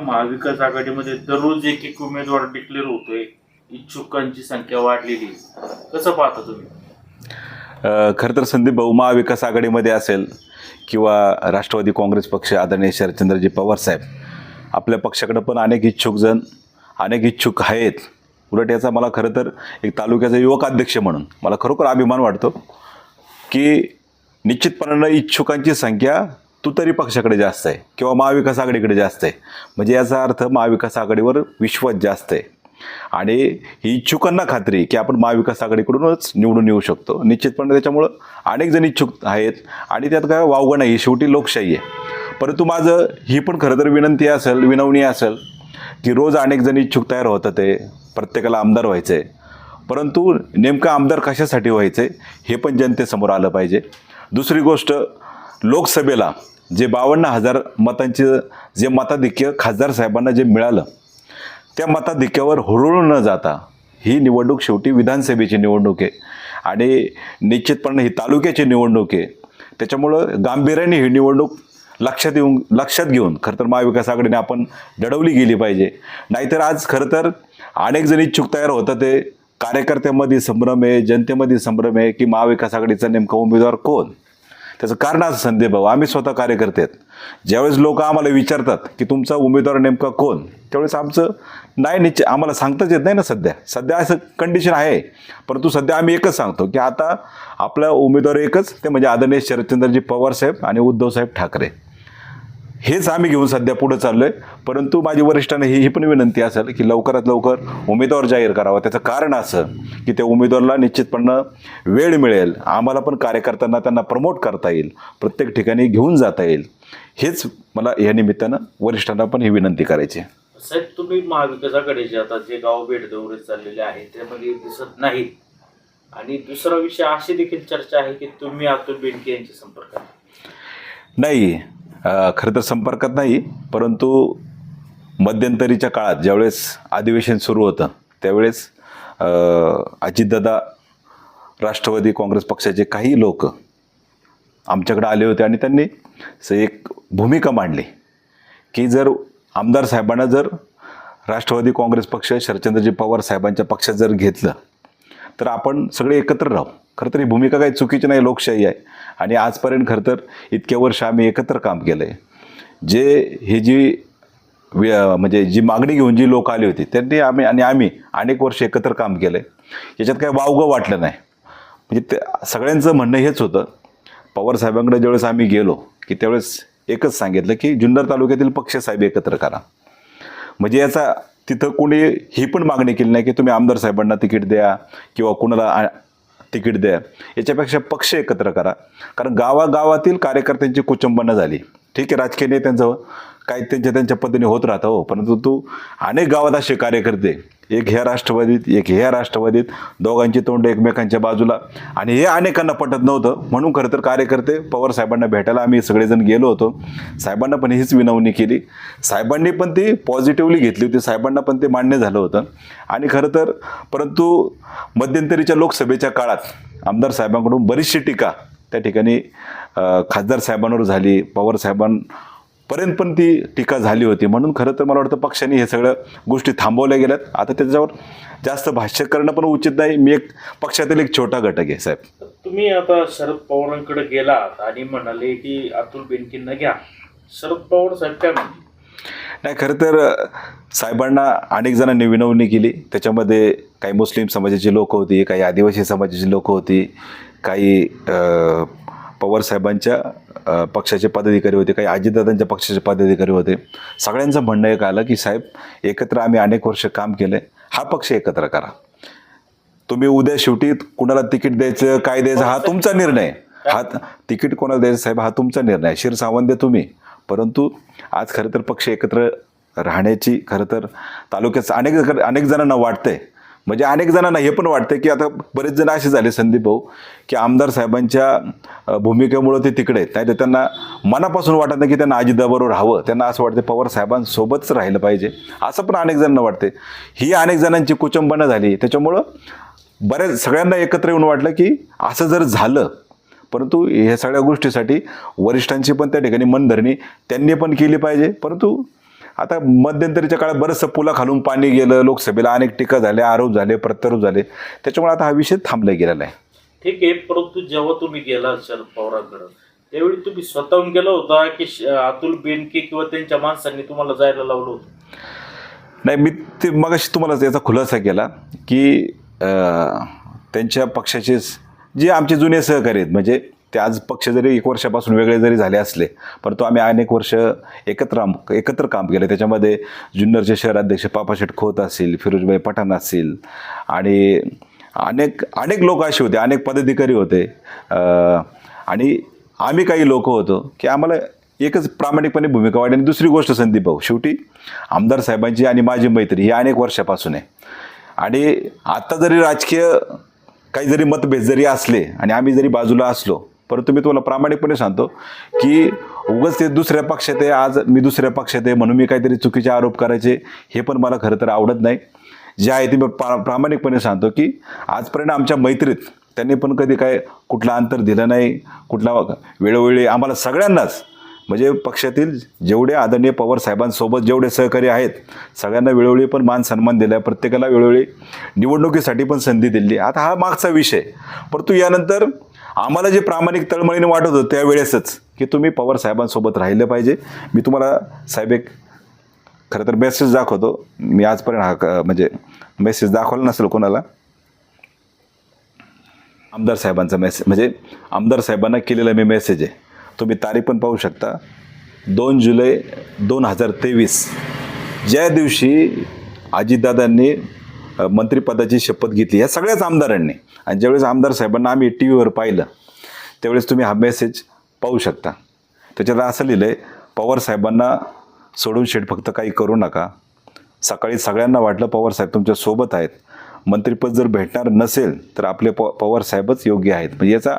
महाविकास आघाडीमध्ये दररोज एक एक उमेदवार डिक्लेअर होतोय. इच्छुकांची संख्या वाढलेली कसं पाहता तुम्ही? खरं तर संदीप भाऊ महाविकास आघाडीमध्ये असेल किंवा राष्ट्रवादी काँग्रेस पक्ष आदरणीय शरदचंद्रजी पवार साहेब आपल्या पक्षाकडे पण अनेक इच्छुक जण अनेक इच्छुक आहेत. उलट याचा मला खरं तर एक तालुक्याचा युवक अध्यक्ष म्हणून मला खरोखर अभिमान वाटतो की निश्चितपणानं इच्छुकांची संख्या तुतारी पक्षाकडे जास्त आहे किंवा महाविकास आघाडीकडे जास्त आहे. म्हणजे याचा अर्थ महाविकास आघाडीवर विश्वास जास्त आहे. आणि ही इच्छुकांना खात्री की आपण महाविकास आघाडीकडूनच निवडून येऊ शकतो. निश्चितपणे त्याच्यामुळं अनेक जण इच्छुक आहेत आणि त्यात काय वावगं नाही शेवटी लोकशाही आहे. परंतु माझं ही पण खरं तर विनंती असेल विनवणी असेल की रोज अनेक जण इच्छुक तयार होतात ते प्रत्येकाला आमदार व्हायचं आहे परंतु नेमकं आमदार कशासाठी व्हायचं आहे हे पण जनतेसमोर आलं पाहिजे. दुसरी गोष्ट लोकसभेला जे बावन्न हजार मतांचे जे मताधिक्य खासदार साहेबांना जे मिळालं त्या मताधिक्यावर हुरळून न जाता ही निवडणूक शेवटी विधानसभेची निवडणूक आहे. आणि निश्चितपणे ही तालुक्याची निवडणूक आहे. त्याच्यामुळं गांभीर्याने ही निवडणूक लक्षात येऊन लक्षात घेऊन खरं तर महाविकास आघाडीने आपण दडवली गेली पाहिजे. नाहीतर आज खरं तर अनेक जण इच्छुक तयार होतं ते कार्यकर्त्यामध्ये संभ्रम आहे जनतेमध्ये संभ्रम आहे की महाविकास आघाडीचा नेमका उमेदवार कोण? त्याचं कारण असं संदीप भाऊ आम्ही स्वतः कार्यकर्ते आहेत. ज्यावेळेस लोक आम्हाला विचारतात की तुमचा उमेदवार नेमका कोण त्यावेळेस आमचं नाही निश्चित आम्हाला सांगताच येत नाही ना सध्या. सध्या असं कंडिशन आहे. परंतु सध्या आम्ही एकच सांगतो की आता आपला उमेदवार एकच ते म्हणजे आदरणीय शरदचंद्रजी पवार साहेब आणि उद्धवसाहेब ठाकरे. हेच आम्ही घेऊन सध्या पुढे चाललोय. परंतु माझी वरिष्ठांना ही ही पण विनंती असेल की लवकरात लवकर उमेदवार जाहीर करावा. त्याचं कारण असं की त्या उमेदवाराला निश्चितपणे वेळ मिळेल. आम्हाला पण कार्यकर्त्यांना त्यांना प्रमोट करता येईल. प्रत्येक ठिकाणी घेऊन जाता येईल. हेच मला या निमित्तानं वरिष्ठांना पण ही विनंती करायची आहे. साहेब तुम्ही महाविकास आघाडीचे आता जे गाव भेट दौरे चाललेले आहेत त्यामध्ये दिसत नाहीत. आणि दुसरा विषय अशी देखील चर्चा आहे की तुम्ही अतुल बेनके यांच्या संपर्कात नाही. खरं तर संपर्कात नाही परंतु मध्यंतरीच्या काळात ज्यावेळेस अधिवेशन सुरू होतं त्यावेळेस अजितदादा राष्ट्रवादी काँग्रेस पक्षाचे काही लोक आमच्याकडे आले होते आणि त्यांनी एक भूमिका मांडली की जर आमदार साहेबांना जर राष्ट्रवादी काँग्रेस पक्ष शरदचंद्रजी पवार साहेबांच्या पक्षात जर घेतलं तर आपण सगळे एकत्र राहू. खरं तर ही भूमिका काही चुकीची नाही लोकशाही आहे. आणि आजपर्यंत खरं तर इतक्या वर्ष आम्ही एकत्र काम केलं आहे जे ही जी म्हणजे जी मागणी घेऊन जी लोक आली होती त्यांनी आम्ही आणि आम्ही अनेक वर्ष एकत्र काम केलं आहे याच्यात काही वावगं वाटलं नाही. म्हणजे ते सगळ्यांचं म्हणणं हेच होतं. पवार साहेबांकडे ज्यावेळेस आम्ही गेलो की त्यावेळेस एकच सांगितलं की जुन्नर तालुक्यातील पक्षसाहेब एकत्र करा. म्हणजे याचा तिथं कोणी ही पण मागणी केली नाही की तुम्ही आमदार साहेबांना तिकीट द्या किंवा कुणाला आ- तिकीट द्या. याच्यापेक्षा पक्ष एकत्र करा. कारण गावागावातील कार्यकर्त्यांची कुचंबनं झाली. ठीक आहे राजकीय नेत्यांचं काही त्यांच्या त्यांच्या पद्धतीने होत राहतं हो. परंतु तू अनेक गावात असे कार्यकर्ते एक ह्या राष्ट्रवादीत एक ह्या राष्ट्रवादीत दोघांची तोंड एकमेकांच्या बाजूला. आणि हे अनेकांना पटत नव्हतं. म्हणून खरं तर कार्यकर्ते पवार साहेबांना भेटायला आम्ही सगळेजण गेलो होतो. साहेबांना पण हीच विनवणी केली. साहेबांनी पण ती पॉझिटिव्हली घेतली होती. साहेबांना पण ते मान्य झालं होतं. आणि खरं तर परंतु मध्यंतरीच्या लोकसभेच्या काळात आमदार साहेबांकडून बरीचशी टीका त्या ठिकाणी खासदार साहेबांवर झाली. पवार साहेबांपर्यंत पण ती टीका झाली होती. म्हणून खरं तर मला वाटतं पक्षाने हे सगळं गोष्टी थांबवल्या गेल्यात. आता त्याच्यावर जास्त भाष्य करणं पण उचित नाही. मी एक पक्षातील एक छोटा घटक आहे साहेब. तुम्ही आता शरद पवारांकडे गेलात आणि म्हणाले की अतुल बेनकेंना घ्या. शरद पवार साहेब काय म्हणले नाही खरं तर साहेबांना अनेक जणांनी विनवणी केली. त्याच्यामध्ये काही मुस्लिम समाजाची लोक होती काही आदिवासी समाजाची लोक होती काही पवार साहेबांच्या पक्षाचे पदाधिकारी होते काही अजितदादांच्या पक्षाचे पदाधिकारी होते. सगळ्यांचं म्हणणं एक आलं की साहेब एकत्र आम्ही अनेक वर्ष काम केलं हा पक्ष एकत्र करा. तुम्ही उद्या शेवटी कुणाला तिकीट द्यायचं काय द्यायचं हा तुमचा निर्णय. हा तिकीट कोणाला द्यायचं साहेब हा तुमचा निर्णय शिर शिरसावंत तुम्ही. परंतु आज खरं तर पक्ष एकत्र राहण्याची खरं तर तालुक्याचं अनेक अनेक जणांना वाटतंय म्हणजे अनेक जणांना हे पण वाटतं की आता बरेच जण असे झाले संदीप भाऊ की आमदार साहेबांच्या भूमिकेमुळं ते तिकडे आहेत. नाही तर त्यांना मनापासून वाटत नाही की त्यांना अजितदाबरोबर राहावं त्यांना असं वाटतं पवार साहेबांसोबतच राहिलं पाहिजे. असं पण अनेक जणांना वाटते ही अनेक जणांची कुचंबना झाली. त्याच्यामुळं बऱ्याच सगळ्यांना एकत्र येऊन वाटलं की असं जर झालं परंतु ह्या सगळ्या गोष्टीसाठी वरिष्ठांची पण त्या ठिकाणी मनधरणी त्यांनी पण केली पाहिजे. परंतु आता मध्यंतरीच्या काळात बरंचसं पुला खालून पाणी गेलं लोकसभेला अनेक टीका झाल्या आरोप झाले प्रत्यारोप झाले. त्याच्यामुळे आता हा विषय थांबला गेलेला आहे. ठीक आहे परंतु जेव्हा तुम्ही गेला शरद पवारांकडे त्यावेळी तुम्ही स्वतःहून गेला होता की अतुल बेनके किंवा त्यांच्या माणसांनी तुम्हाला जायला लावलं होतं? नाही मी ते मगाशी तुम्हाला याचा खुलासा केला की त्यांच्या पक्षाचे जे आमचे जुने सहकारी आहेत म्हणजे ते आज पक्ष जरी एक वर्षापासून वेगळे जरी झाले असले परंतु आम्ही अनेक वर्ष एकत्र आम- एकत्र काम केलं. त्याच्यामध्ये जुन्नरचे शहराध्यक्ष पापाशेठ खोत असतील फिरोजबाई पठाण असतील आणि अनेक अनेक लोक असे होते अनेक पदाधिकारी होते. आणि आम्ही काही लोक होतो की आम्हाला एकच प्रामाणिकपणे भूमिका वाढली आणि दुसरी गोष्ट संदीप भाऊ शेवटी आमदार साहेबांची आणि माझी मैत्री ही अनेक वर्षापासून आहे. आणि आत्ता जरी राजकीय काही जरी मतभेद जरी असले आणि आम्ही जरी बाजूला असलो परंतु मी तुम्हाला प्रामाणिकपणे सांगतो की उगाच ते दुसऱ्या पक्षात आहे आज मी दुसऱ्या पक्षात आहे म्हणून मी काहीतरी चुकीचे आरोप करायचे हे पण मला खरं तर आवडत नाही. जे आहे ते मी प्रा प्रामाणिकपणे सांगतो की आजपर्यंत आमच्या मैत्रीत त्यांनी पण कधी काय कुठला अंतर दिलं नाही कुठला वेळोवेळी आम्हाला सगळ्यांनाच म्हणजे पक्षातील जेवढे आदरणीय पवार साहेबांसोबत जेवढे सहकारी आहेत सगळ्यांना वेळोवेळी पण मान सन्मान दिला आहे प्रत्येकाला वेळोवेळी निवडणुकीसाठी पण संधी दिली. आता हा मागचा विषय. परंतु यानंतर आम्हाला जे प्रामाणिक तळमळीने वाटत होतं त्यावेळेसच की तुम्ही पवार साहेबांसोबत राहिलं पाहिजे. मी तुम्हाला साहेब एक खरं तर मेसेज दाखवतो. मी आजपर्यंत हा क- म्हणजे मेसेज दाखवला नसेल कोणाला. आमदार साहेबांचा मेसेज म्हणजे आमदार साहेबांना केलेला मी मेसेज आहे. तुम्ही तारीख पण पाहू शकता. दोन जुलै दोन हजार तेवीस. ज्या दिवशी अजितदादांनी मंत्रिपदाची शपथ घेतली. या सगळ्याच आमदारांनी. आणि ज्यावेळेस आमदार साहेबांना आम्ही टी व्हीवर पाहिलं त्यावेळेस तुम्ही हा मेसेज पाहू शकता. त्याच्यात असं लिहिलं आहे पवार साहेबांना सोडून शेट फक्त काही करू नका. सकाळी सगळ्यांना वाटलं पवार साहेब तुमच्यासोबत आहेत. मंत्रिपद जर भेटणार नसेल तर आपले प पवार साहेबच योग्य आहेत. म्हणजे याचा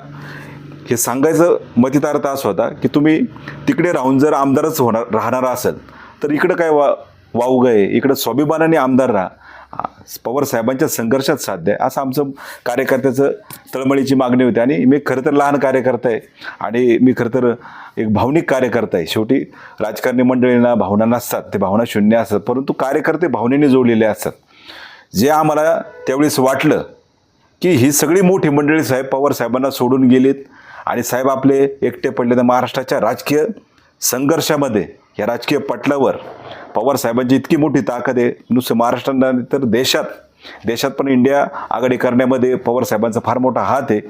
हे सांगायचं मतितार्थ असं होता की तुम्ही तिकडे राहून जर आमदारच होणार राहणारा असेल तर इकडं काय वा वावग आहे. इकडं स्वाभिमानाने आमदार राहा. पवार साहेबांच्या संघर्षात साध्य आहे. असं आमचं कार्यकर्त्याचं तळमळीची मागणी होती. आणि मी खरं तर लहान कार्यकर्ता आहे. आणि मी खरं तर एक भावनिक कार्यकर्ता आहे. शेवटी राजकारणी मंडळींना भावना नसतात. ते भावना शून्य असतात. परंतु कार्यकर्ते भावनेने जोडलेले असतात. जे आम्हाला त्यावेळेस वाटलं की ही सगळी मोठी मंडळी साहेब पवार साहेबांना सोडून गेलीत. आणि साहेब आपले एकटे पडले तर महाराष्ट्राच्या राजकीय संघर्षामध्ये या राजकीय पटलावर पवार साहेबांची इतकी मोठी ताकद आहे. नुसतं महाराष्ट्रात नाही तर देशात. देशात पण इंडिया आघाडी करण्यामध्ये पवार साहेबांचा फार मोठा हात आहे.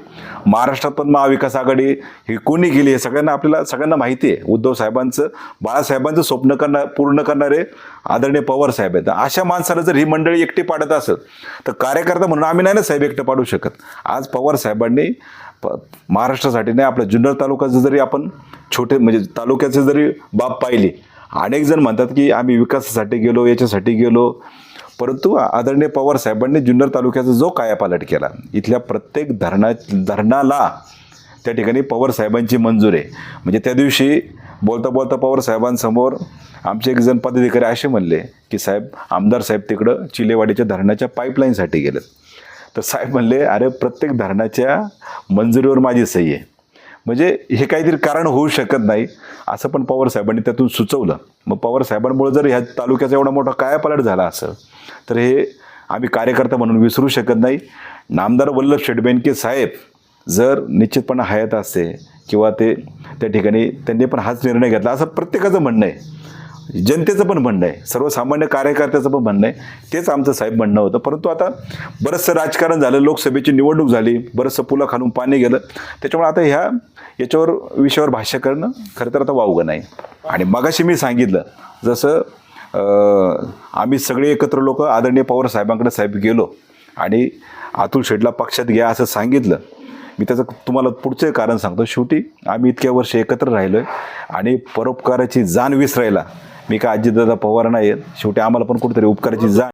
महाराष्ट्रात पण महाविकास आघाडी ही कोणी केली हे सगळ्यांना आपल्याला सगळ्यांना माहिती आहे. उद्धव साहेबांचं बाळासाहेबांचं स्वप्न करणार पूर्ण करणारे आदरणीय पवार साहेब आहेत. अशा माणसाला जर ही मंडळी एकटी पाडत असेल तर कार्यकर्ता म्हणून आम्ही नाही ना साहेब एकटं पाडू शकत. आज पवार साहेबांनी प महाराष्ट्रासाठी नाही आपल्या जुन्नर तालुक्याचं जरी आपण छोटे म्हणजे तालुक्याचे जरी बाब पाहिली अनेक जण म्हणतात की आम्ही विकासासाठी गेलो याच्यासाठी गेलो. परंतु आदरणीय पवार साहेबांनी जुन्नर तालुक्याचा जो कायापालट केला इथल्या प्रत्येक धरणा धरणाला त्या ठिकाणी पवार साहेबांची मंजूर आहे. म्हणजे त्या दिवशी बोलता बोलता पवार साहेबांसमोर आमचे एक जण पदाधिकारी असे म्हणले की साहेब आमदार साहेब तिकडं चिलेवाडीच्या धरणाच्या पाईपलाईनसाठी गेलेत. तर साहेब म्हणले अरे प्रत्येक धरणाच्या मंजुरीवर माझी सही आहे. म्हणजे हे काहीतरी कारण होऊ शकत नाही. असं पण पवार साहेबांनी त्यातून सुचवलं. मग पवार साहेबांमुळे जर ह्या तालुक्याचा एवढा मोठा कायापालट झाला असं तर हे आम्ही कार्यकर्ता म्हणून विसरू शकत नाही. नामदार वल्लभ शेटबेनके साहेब जर निश्चितपणे हयात असते किंवा ते त्या ठिकाणी त्यांनी पण हाच निर्णय घेतला असं प्रत्येकाचं म्हणणं आहे. जनतेचं पण म्हणणं आहे. सर्वसामान्य कार्यकर्त्याचं पण म्हणणं आहे. तेच आमचं साहेब म्हणणं होतं. परंतु आता बरंचसं राजकारण झालं लोकसभेची निवडणूक झाली बरंचसं पुला खालून पाणी गेलं. त्याच्यामुळे आता ह्या याच्यावर विषयावर भाष्य करणं खरं तर आता वावगं नाही. आणि मगाशी मी सांगितलं जसं आम्ही सगळे एकत्र लोक आदरणीय पवार साहेबांकडे साहेब गेलो आणि अतुल शेडला पक्षात घ्या असं सांगितलं. मी त्याचं तुम्हाला पुढचं कारण सांगतो. शेवटी आम्ही इतक्या वर्ष एकत्र राहिलो आहे आणि परोपकाराची जाण विसरायला मी काय आजीदादा पवार नाही आहेत? शेवटी आम्हाला पण कुठेतरी उपकाराची जाण